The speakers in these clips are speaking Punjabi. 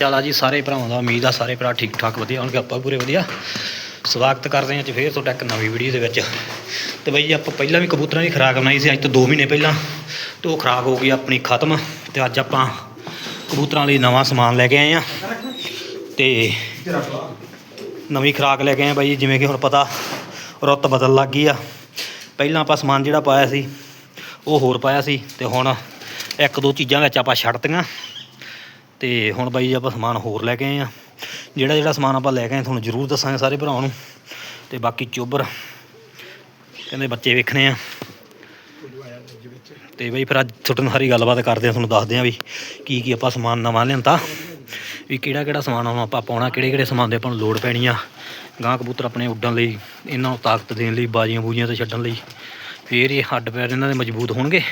ਚੱਲ ਆ ਜੀ ਸਾਰੇ ਭਰਾਵਾਂ ਦਾ ਉਮੀਦ ਆ ਸਾਰੇ ਭਰਾ ਠੀਕ ਠਾਕ ਵਧੀਆ ਹੋਣਗੇ ਆਪਾਂ ਵੀ ਪੂਰੇ ਵਧੀਆ। ਸਵਾਗਤ ਕਰਦੇ ਹਾਂ ਅੱਜ ਫੇਰ ਤੁਹਾਡਾ ਇੱਕ ਨਵੀਂ ਵੀਡੀਓ ਦੇ ਵਿੱਚ। ਤੇ ਬਈ ਜੀ ਆਪਾਂ ਪਹਿਲਾਂ ਵੀ ਕਬੂਤਰਾਂ ਦੀ ਖੁਰਾਕ ਬਣਾਈ ਸੀ ਅੱਜ ਤੋਂ 2 ਮਹੀਨੇ ਪਹਿਲਾਂ। ਤੇ ਉਹ ਖੁਰਾਕ ਹੋ ਗਈ ਆਪਣੀ ਖਤਮ ਤੇ ਅੱਜ ਆਪਾਂ ਕਬੂਤਰਾਂ ਲਈ ਨਵਾਂ ਸਮਾਨ ਲੈ ਕੇ ਆਏ ਆ ਤੇ ਨਵੀਂ ਖੁਰਾਕ ਲੈ ਕੇ ਆਏ ਆ ਬਾਈ ਜੀ, ਜਿਵੇਂ ਕਿ ਹੁਣ ਪਤਾ ਰੁੱਤ ਬਦਲ ਲੱਗ ਗਈ ਆ। ਪਹਿਲਾਂ ਆਪਾਂ ਸਮਾਨ ਜਿਹੜਾ ਪਾਇਆ ਸੀ ਉਹ ਹੋਰ ਪਾਇਆ ਸੀ ਤੇ ਹੁਣ ਇੱਕ ਦੋ ਚੀਜ਼ਾਂ ਵਿੱਚ ਆਪਾਂ ਛੱਡਤੀਆਂ ਤੇ ਹੁਣ ਬਾਈ ਜੀ ਆਪਾਂ ਸਮਾਨ ਹੋਰ ਲੈ ਕੇ ਆਏ ਆ। ਜਿਹੜਾ ਜਿਹੜਾ ਸਮਾਨ ਆਪਾਂ ਲੈ ਕੇ ਆਏ, ਤੁਹਾਨੂੰ ਜ਼ਰੂਰ ਦੱਸਾਂਗੇ ਸਾਰੇ ਭਰਾਵਾਂ ਨੂੰ। ਤੇ ਬਾਕੀ ਚੋਬਰ ਕਹਿੰਦੇ ਬੱਚੇ ਵੇਖਣੇ ਆ। ਤੇ ਬਈ ਫਿਰ ਅੱਜ ਤੁਹਾਡੇ ਨਾਲ ਸਾਰੀ ਗੱਲਬਾਤ ਕਰਦੇ ਆ, ਤੁਹਾਨੂੰ ਦੱਸਦੇ ਆ ਵੀ ਕੀ ਕੀ ਆਪਾਂ ਸਮਾਨ ਨਵਾਂ ਲਿਆਂਦਾ। ਵੀ ਕਿਹੜਾ ਕਿਹੜਾ ਸਮਾਨ ਹੁਣ ਆਪਾਂ ਪਾਉਣਾ, ਕਿਹੜੇ ਕਿਹੜੇ ਸਮਾਨ ਦੇ ਆਪਾਂ ਨੂੰ ਲੋੜ ਪੈਣੀ ਆ। ਗਾਂ ਕਬੂਤਰ ਆਪਣੇ ਉੱਡਣ ਲਈ, ਇਹਨਾਂ ਨੂੰ ਤਾਕਤ ਦੇਣ ਲਈ, ਬਾਜੀਆਂ ਬੂਜੀਆਂ ਤੇ ਛੱਡਣ ਲਈ। ਫੇਰ ਇਹ ਹੱਡ ਪੈਰ ਇਹਨਾਂ ਦੇ ਮਜ਼ਬੂਤ ਹੋਣਗੇ।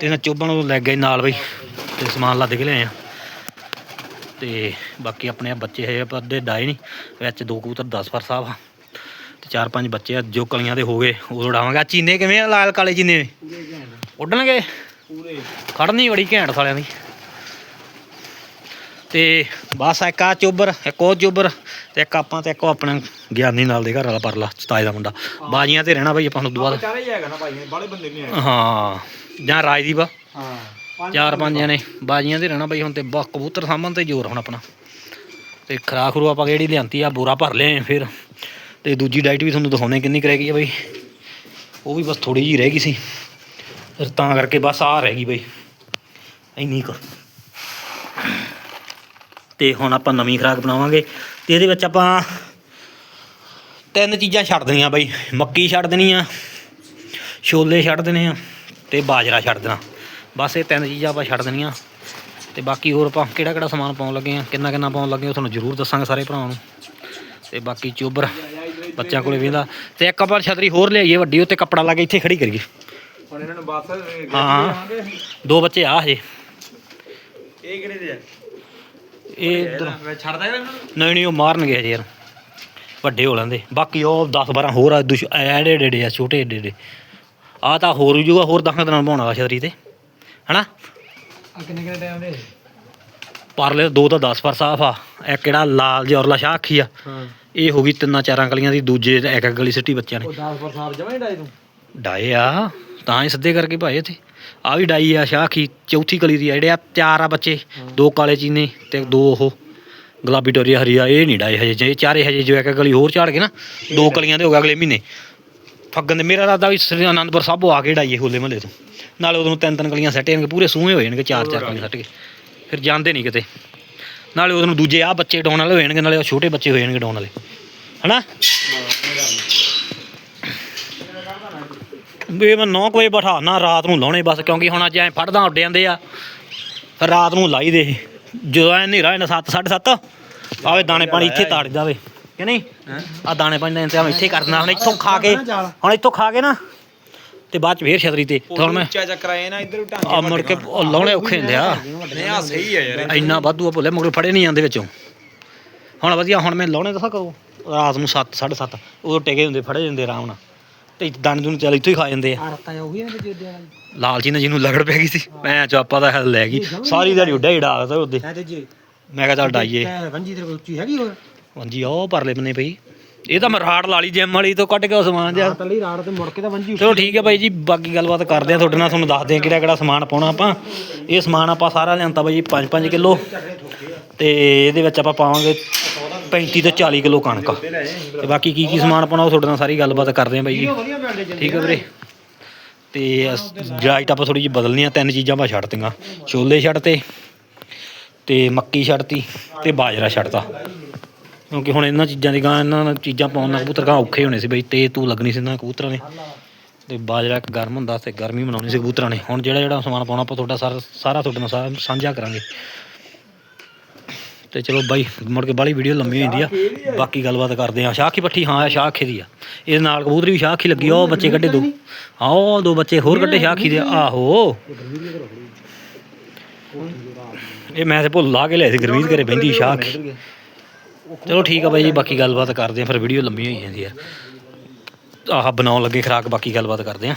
ਤੇ ਇਹਨਾਂ ਚੋਬਾਂ ਨੂੰ ਲੈ ਗਏ ਨਾਲ ਬਈ। ਤੇ ਸਮਾਨ ਲੱਦ ਕੇ ਲਿਆਏ ਆ। ਤੇ ਬਾਕੀ ਆਪਣੇ ਆ ਬੱਚੇ ਹੈ ਪਰ ਦੇ ਡਾਏ ਨਹੀਂ। ਵਿੱਚ ਦੋ ਕਬੂਤਰ 10 ਪਰ ਸਾਹਿਬ ਆ। ਤੇ ਚਾਰ ਪੰਜ ਬੱਚੇ ਆ ਜੋ ਕਲੀਆਂ ਦੇ ਹੋ ਗਏ ਉਹ ਉਡਾਵਾਂਗੇ। ਚੀਨੇ ਕਿਵੇਂ ਆ ਲਾਲ ਕਾਲੇ ਚੀਨੇ? ਉੱਡਣਗੇ? ਪੂਰੇ ਖੜਨੀ ਬੜੀ ਘੈਂਟ ਸਾਲਿਆਂ ਦੀ। ਤੇ ਬਸ ਇੱਕ ਆ ਚੋਬਰ ਇੱਕ ਉਹ ਚੋਬਰ ਤੇ ਇੱਕ ਆਪਾਂ ਤੇ ਇੱਕ ਆਪਣਾ ਗਿਆਨੀ ਨਾਲ ਦੇ ਘਰ ਵਾਲਾ ਪਰਲਾ ਚਤਾਏ ਦਾ ਮੁੰਡਾ। ਬਾਜੀਆਂ ਤੇ ਰਹਿਣਾ ਬਈ ਆਪਾਂ ਨੂੰ ਦੁਬਾਰਾ। ਚਾਰੇ ਹੀ ਹੈਗਾ ਨਾ ਭਾਈ ਬਾਲੇ ਬੰਦੇ ਨਹੀਂ ਹਾਂ। ਜਾਂ ਰਾਜਦੀਪ ਹਾਂ। ਚਾਰ ਪੰਜ ਜਣੇ ਬਾਜੀਆਂ ਤੇ ਰਹਿਣਾ ਬਈ ਹੁਣ ਤੇ ਬਾ ਕਬੂਤਰ ਸਾਂਭਣ ਤੇ ਜ਼ੋਰ ਹੁਣ ਆਪਣਾ। ਤੇ ਖਰਾਕ ਖਰੂ ਆਪਾਂ ਕਿਹੜੀ ਲਿਆਂਤੀ ਆ ਬੋਰਾ ਭਰ ਲਿਆ ਫਿਰ। ਤੇ ਦੂਜੀ ਡਾਈਟ ਵੀ ਤੁਹਾਨੂੰ ਦਿਖਾਉਣੇ ਕਿੰਨੀ ਕੁ ਰਹਿ ਗਈ ਆ ਬਈ। ਉਹ ਵੀ ਬਸ ਥੋੜੀ ਜੀ ਰਹਿ ਗਈ ਸੀ। ਫਿਰ ਤਾਂ ਕਰਕੇ ਬਸ ਆ ਰਹਿ ਗਈ ਬਈ। ਇੰਨੀ ਕੁ। ਤੇ ਹੁਣ ਆਪਾਂ ਨਵੀਂ ਖਰਾਕ ਬਣਾਵਾਂਗੇ। ਤੇ ਇਹਦੇ ਵਿੱਚ ਆਪਾਂ ਤਿੰਨ ਚੀਜ਼ਾਂ ਛੱਡ ਦੇਣੀਆਂ ਬਈ। ਮੱਕੀ ਛੱਡ ਦੇਣੀ ਆ ਛੋਲੇ ਛੱਡ ਦੇਣੇ ਆ ਤੇ ਬਾਜਰਾ ਛੱਡ ਦੇਣਾ। ਬਸ ਇਹ ਤਿੰਨ ਚੀਜ਼ਾਂ ਆਪਾਂ ਛੱਡ ਦੇਣੀਆਂ। ਤੇ ਬਾਕੀ ਹੋਰ ਆਪਾਂ ਕਿਹੜਾ ਕਿਹੜਾ ਸਮਾਨ ਪਾਉਣ ਲੱਗੇ ਆ ਕਿੰਨਾ ਕਿੰਨਾ ਪਾਉਣ ਲੱਗੇ ਉਹ ਤੁਹਾਨੂੰ ਜ਼ਰੂਰ ਦੱਸਾਂਗੇ ਸਾਰੇ ਭਰਾਵਾਂ ਨੂੰ। ਤੇ ਬਾਕੀ ਚੋਬਰ ਬੱਚਿਆਂ ਕੋਲੇ ਵੇਂਦਾ ਤੇ ਇੱਕ ਆਪਾਂ ਛਤਰੀ ਹੋਰ ਲਿਆਈਏ ਵੱਡੀ ਉੱਤੇ ਕੱਪੜਾ ਲਾ ਕੇ ਇੱਥੇ ਖੜੀ ਕਰੀਏ। ਹੁਣ ਇਹਨਾਂ ਨੂੰ ਬਸ ਹਾਂ। ਦੋ ਬੱਚੇ ਆ ਹਜੇ। ਇਹ ਕਿਹੜੇ ਦੇ ਆ? ਇਹ ਇੱਧਰ। ਛੱਡਦਾ ਇਹਨਾਂ ਨੂੰ। ਨਹੀਂ ਨਹੀਂ ਉਹ ਮਾਰਨਗੇ ਹਜੇ ਯਾਰ। ਵੱਡੇ ਹੋ ਲੈਂਦੇ। ਬਾਕੀ ਉਹ 10 12 ਹੋਰ ਆ ਦੁਸ਼ ਐਡੇ ਏਡੇ ਆ ਛੋਟੇ ਏਡੇ ਏਡੇ ਆ ਤਾਂ ਹੋਰ ਜੂਗਾ ਹੋਰ 10 ਦਿਨਾਂ ਨੂੰ ਪਾਉਣਾ ਛਤਰੀ ਤੇ। ਹਨਾ? ਆ ਕਿੰਨੇ ਕਿੰਨੇ ਟਾਈਮ ਦੇ? ਪਰਲੇ ਦੋ ਤਾਂ 10 ਪਰ ਸਾਫ਼ ਆ। ਇੱਕ ਕਿਹੜਾ ਲਾਲ ਜੌਰਲਾ ਸ਼ਾਹ ਅੱਖੀ ਆ। ਹਾਂ। ਇਹ ਹੋ ਗਈ ਤਿੰਨਾਂ ਚਾਰਾਂ ਕਲੀਆਂ ਦੀ ਦੂਜੇ ਇੱਕ ਇੱਕ ਗਲੀ ਸਿੱਟੀ ਬੱਚਿਆਂ ਨੇ। ਉਹ 10 ਪਰ ਸਾਹਿਬ ਜਮਾ ਹੀ ਡਾਈ ਤੂੰ? ਡਾਏ ਆ ਤਾਂ ਹੀ ਸਿੱਧੇ ਕਰਕੇ ਭਾਏ ਇੱਥੇ। ਆ ਵੀ ਡਾਈ ਆ ਸ਼ਾਹ ਅੱਖੀ ਚੌਥੀ ਕਲੀ ਦੀ ਆ ਜਿਹੜੇ ਆ ਚਾਰ ਆ ਬੱਚੇ ਦੋ ਕਾਲੇ ਚੀਨੇ ਤੇ ਦੋ ਉਹ। ਗੁਲਾਬੀ ਟੋਰੀਆ ਹਰੀਆ ਇਹ ਨਹੀਂ ਡਾਏ ਹਜੇ ਜੇ ਚਾਰੇ ਹਜੇ ਜੋ ਇੱਕ ਗਲੀ ਹੋਰ ਝਾੜ ਕੇ ਨਾ ਦੋ ਕਲੀਆਂ ਦੇ ਹੋ ਗਏ ਅਗਲੇ ਮਹੀਨੇ। ਫੱਗਣ ਦੇ ਮੇਰਾ ਰਾਦਾ ਵੀ ਸ੍ਰੀ ਅਨੰਦਪੁਰ ਸਾਹਿਬੋਂ ਆ ਕੇ ਡਾਈਏ ਹੋਲੇ ਮਹੱਲੇ ਤੋਂ। ਨਾਲੇ ਉਦੋਂ ਤਿੰਨ ਤਿੰਨ ਕਲੀਆਂ ਸੱਟ ਜਾਣਗੇ ਪੂਰੇ ਸੂਹੇ ਹੋ ਜਾਣਗੇ ਚਾਰ ਚਾਰ ਕਲੀਆਂ ਸੱਟ ਕੇ ਫਿਰ ਜਾਂਦੇ ਨਹੀਂ ਕਿਤੇ। ਨਾਲੇ ਉਦੋਂ ਦੂਜੇ ਆ ਬੱਚੇ ਡਾਉਣ ਵਾਲੇ ਹੋ ਜਾਣਗੇ ਨਾਲੇ ਉਹ ਛੋਟੇ ਬੱਚੇ ਹੋ ਜਾਣਗੇ ਡਾਉਣ ਵਾਲੇ। ਹਨਾ? ਵੀ ਮੈਂ 9 ਵਜੇ ਬਿਠਾਣਾ ਰਾਤ ਨੂੰ ਲਾਉਣੇ ਬਸ ਕਿਉਂਕਿ ਹੁਣ ਅੱਜ ਐ ਫੜਦਾ ਉੱਡ ਜਾਂਦੇ ਆ। ਫਿਰ ਰਾਤ ਨੂੰ ਲਾਈ ਦੇ। ਜਦੋਂ ਐ ਹਨੇਰਾ ਇਹਨਾਂ 7 7:30 ਆਵੇ ਦਾਣੇ ਪਾਣੀ ਇੱਥੇ ਤਾੜ ਜਾਵੇ ਕਿ ਨਹੀਂ? ਆ ਦਾਣੇ ਪਾਣੀ ਦਾ ਇੰਤਜ਼ਾਮ ਇੱਥੇ ਕਰ ਦੇਣਾ ਹੁਣ ਇੱਥੋਂ ਖਾ ਕੇ ਹੁਣ ਇੱਥੋਂ ਖਾ ਕੇ ਨਾ ਤੇ ਬਾਅਦ ਚ ਫੇਰ ਛਤਰੀ ਤੇ ਤੇ ਹੁਣ ਮੈਂ ਉੱਚਾ ਚੱਕਰ ਆਏ ਨਾ ਇੱਧਰ ਢਾਂਗੇ ਆ ਮੁੜ ਕੇ ਉਹ ਲਾਉਣੇ ਔਖੇ ਹੁੰਦੇ ਆ। ਨਹੀਂ ਆ ਸਹੀ ਆ ਯਾਰ ਇੰਨਾ ਵਾਧੂ ਆ ਭੁੱਲੇ ਮਗਰ ਫੜੇ ਨਹੀਂ ਜਾਂਦੇ ਵਿੱਚੋਂ। ਹੁਣ ਵਧੀਆ ਹੁਣ ਮੈਂ ਲਾਉਣੇ ਦੱਸਾਂ ਕਦੋਂ? ਰਾਤ ਨੂੰ 7 7:30 ਉਦੋਂ ਟਿਕੇ ਹੁੰਦੇ ਫੜੇ ਜਾਂਦੇ ਆਰਾਮ ਨਾਲ। ਤੇ ਦਾਣੇ ਦੂਣੇ ਚੱਲ ਇੱਥੋਂ ਹੀ ਖਾ ਜਾਂਦੇ ਆ। ਆਰਤਾਂ ਉਹ ਵੀ ਨੇ ਜਿੱਦੇ ਲਾਲ ਜੀ ਨੇ ਜਿਹਨੂੰ ਲਗੜ ਪੈ ਗਈ ਸੀ ਮੈਂ ਚਾਪਾ ਦਾ ਹੱਲ ਲੈ ਗਈ। ਸਾਰੀ ਦਿਹਾੜੀ ਉੱਡਾ ਹੀ ਡਾਕਦਾ ਉਹਦੇ। ਹੈ ਤੇ ਜੀ ਮੈਂ ਕਿਹਾ ਚੱਲ ਡਾਈਏ। ਵੰਜੀ ਤੇਰੇ ਕੋਲ ਉੱਚੀ ਹੈਗੀ ਹੋਰ? ਹਾਂਜੀ ਉਹ ਪਰਲੇ ਬੰਨੇ ਪਈ। ਇਹ ਤਾਂ ਮੈਂ ਰਾੜ ਲਾਲੀ ਜਿਮ ਵਾਲੀ ਤੋਂ ਕੱਢ ਕੇ ਉਹ ਸਮਾਨ ਜਿਹਾ। ਤਲੀ ਰਾੜ ਤੇ ਮੁੜ ਕੇ ਤਾਂ ਵੰਜੀ ਚਲੋ ਠੀਕ ਹੈ ਬਾਈ ਜੀ ਬਾਕੀ ਗੱਲਬਾਤ ਕਰਦੇ ਆ ਤੁਹਾਡੇ ਨਾਲ ਤੁਹਾਨੂੰ ਦੱਸਦੇ ਆ ਕਿਹੜਾ ਕਿਹੜਾ ਸਮਾਨ ਪਾਉਣਾ ਆਪਾਂ। ਇਹ ਸਮਾਨ ਆਪਾਂ ਸਾਰਾ ਲਿਆਂਦਾ ਬਾਈ 5-5 ਕਿਲੋ। ਤੇ ਇਹਦੇ ਵਿੱਚ ਆਪਾਂ ਪਾਵਾਂਗੇ 35 ਤੋਂ 40 ਕਿਲੋ ਕਣਕ। ਤੇ ਬਾਕੀ ਕੀ ਕੀ ਸਮਾਨ ਪਾਉਣਾ ਉਹ ਤੁਹਾਡੇ ਨਾਲ ਸਾਰੀ ਗੱਲਬਾਤ ਕਰਦੇ ਆ ਬਾਈ ਜੀ। ਠੀਕ ਹੈ ਵੀਰੇ। ਤੇ ਡਾਈਟ ਆਪਾਂ ਥੋੜੀ ਜਿਹੀ ਬਦਲਣੀ ਆ ਤਿੰਨ ਚੀਜ਼ਾਂ ਆਪਾਂ ਛੱਡਤੀਆਂ ਛੋਲੇ ਛੱਡਤੇ ਤੇ ਮੱਕੀ ਛੱਡਤੀ ਤੇ ਬਾਜਰਾ ਛੱਡਤਾ ਕਿਉਂਕਿ ਹੁਣ ਇਹਨਾਂ ਚੀਜ਼ਾਂ ਦੀ ਗਾਂ, ਇਹਨਾਂ ਚੀਜ਼ਾਂ ਪਾਉਣ ਨਾਲ ਕਬੂਤਰ ਗਾਂ ਔਖੇ ਹੋਣੇ ਸੀ ਬਈ ਤੇ ਤੂੰ ਲੱਗਣੀ ਸੀ ਇਹਨਾਂ ਕਬੂਤਰਾਂ ਨੇ। ਤੇ ਬਾਜਰਾ ਗਰਮ ਹੁੰਦਾ ਤੇ ਗਰਮੀ ਬਣਾਉਣੀ ਸੀ ਕਬੂਤਰਾਂ ਨੇ। ਹੁਣ ਜਿਹੜਾ ਜਿਹੜਾ ਸਮਾਨ ਪਾਉਣਾ, ਆਪਾਂ ਤੁਹਾਡਾ ਸਾਰਾ ਸਾਰਾ ਤੁਹਾਡੇ ਨਾਲ ਸਾਂਝਾ ਕਰਾਂਗੇ। ਤੇ ਚਲੋ ਬਾਈ, ਮੁੜ ਕੇ ਬਾਲੀ ਵੀਡੀਓ ਲੰਮੀ ਹੋ ਆ। ਬਾਕੀ ਗੱਲਬਾਤ ਕਰਦੇ ਆ ਸ਼ਾਖੀ ਪੱਠੀ, ਹਾਂ ਸ਼ਾਖੇ ਦੀ ਆ। ਇਹਦੇ ਨਾਲ ਕਬੂਤਰੀ ਵੀ ਸ਼ਾਖੀ ਲੱਗੀ ਆ ਉਹ ਬੱਚੇ ਕੱਢੇ ਦੋ। ਆਓ ਦੋ ਬੱਚੇ ਹੋਰ ਕੱਢੇ ਸ਼ਾਖੀ ਦੇ। ਆਹੋ। ਇਹ ਮੈਂ ਤੇ ਭੁੱਲ ਲਾ ਕੇ ਲਿਆ ਸੀ, ਗਰਮੀਤ ਘਰੇ ਬਹਿੰਦੀ ਸ਼ਾਖ। ਚਲੋ ਠੀਕ ਆ ਬਾਈ ਜੀ, ਬਾਕੀ ਗੱਲਬਾਤ ਕਰਦੇ ਆ, ਫਿਰ ਵੀਡੀਓ ਲੰਮੀ ਹੋਈ ਜਾਂਦੀ ਆ ਆਹ ਬਣਾਉਣ ਲੱਗੇ ਖਰਾਕ, ਬਾਕੀ ਗੱਲਬਾਤ ਕਰਦੇ ਆ।